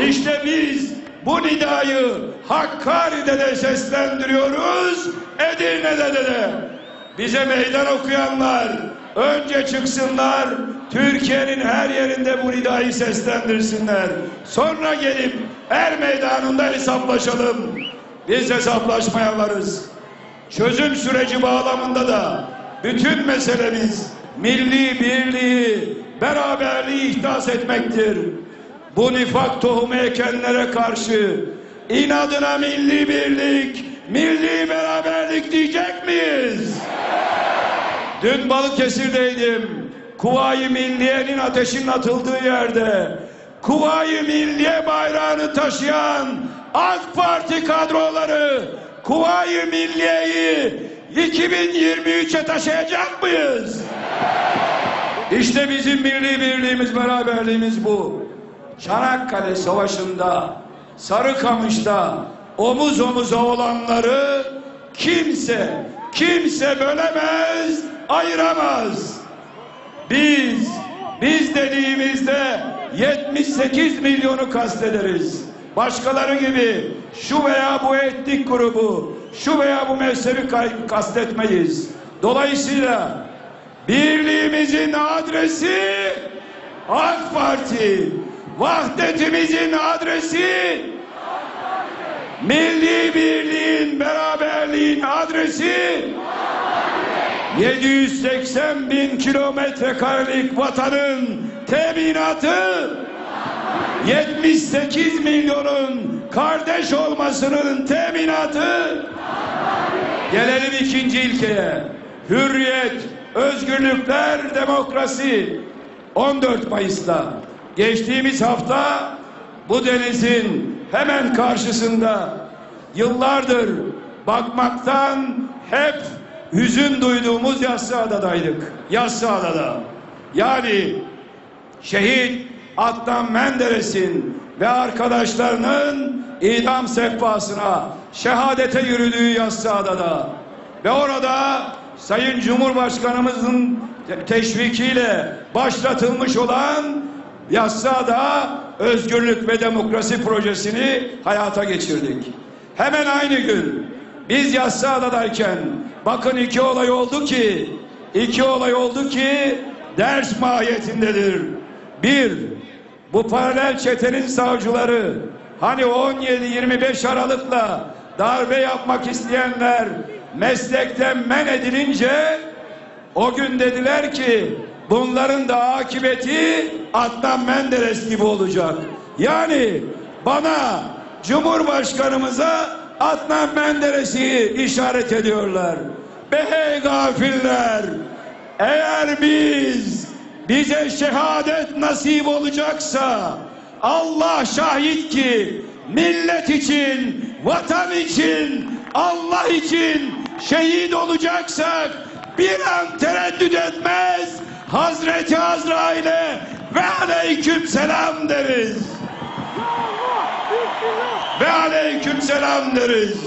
İşte biz bu nidayı Hakkari'de de seslendiriyoruz, Edirne'de de de. Bize meydan okuyanlar önce çıksınlar, Türkiye'nin her yerinde bu nidayı seslendirsinler. Sonra gelip er meydanında hesaplaşalım. Biz hesaplaşmaya varız. Çözüm süreci bağlamında da bütün meselemiz milli birliği, beraberliği ihdas etmektir. Bu nifak tohumu ekenlere karşı inadına milli birlik, milli beraberlik diyecek miyiz? Dün Balıkesir'deydim. Kuvayi Milliye'nin ateşin atıldığı yerde Kuvayi Milliye bayrağını taşıyan AK Parti kadroları Kuvayi Milliye'yi 2023'e taşıyacak mıyız? İşte bizim milli birliğimiz, beraberliğimiz bu. Çanakkale Savaşı'nda, Sarıkamış'ta omuz omuza olanları kimse, kimse bölemez, ayıramaz. Biz, biz dediğimizde 78 milyonu kastederiz. Başkaları gibi şu veya bu etnik grubu, şu veya bu mezhebi kastetmeyiz. Dolayısıyla birliğimizin adresi AK Parti, vahdetimizin adresi. Milli birliğin, beraberliğin adresi. 780 bin kilometre karelik vatanın teminatı. 78 milyonun kardeş olmasının teminatı. Gelelim ikinci ilkeye. Hürriyet, özgürlükler, demokrasi. 14 Mayıs'ta geçtiğimiz hafta bu denizin hemen karşısında yıllardır bakmaktan hep hüzün duyduğumuz Yassıada'daydık. Yassıada'da. Yani şehit Adnan Menderes'in ve arkadaşlarının idam sehpasına şehadete yürüdüğü Yassıada'da ve orada Sayın Cumhurbaşkanımızın te- teşvikiyle başlatılmış olan Yassıada Özgürlük ve Demokrasi Projesini hayata geçirdik. Hemen aynı gün biz Yassıada'dayken bakın iki olay oldu ki iki olay oldu ki ders mahiyetindedir. Bir, bu paralel çetenin savcıları hani 17-25 Aralık'la darbe yapmak isteyenler meslekten men edilince o gün dediler ki bunların da akıbeti Adnan Menderes gibi olacak. Yani bana Cumhurbaşkanımıza Adnan Menderes'i işaret ediyorlar. Be hey gafiller! Eğer biz bize şehadet nasip olacaksa Allah şahit ki millet için, vatan için, Allah için şehit olacaksak bir an tereddüt etmez Hazreti Azrail'e ve aleyküm selam deriz. Ve aleyküm selam deriz.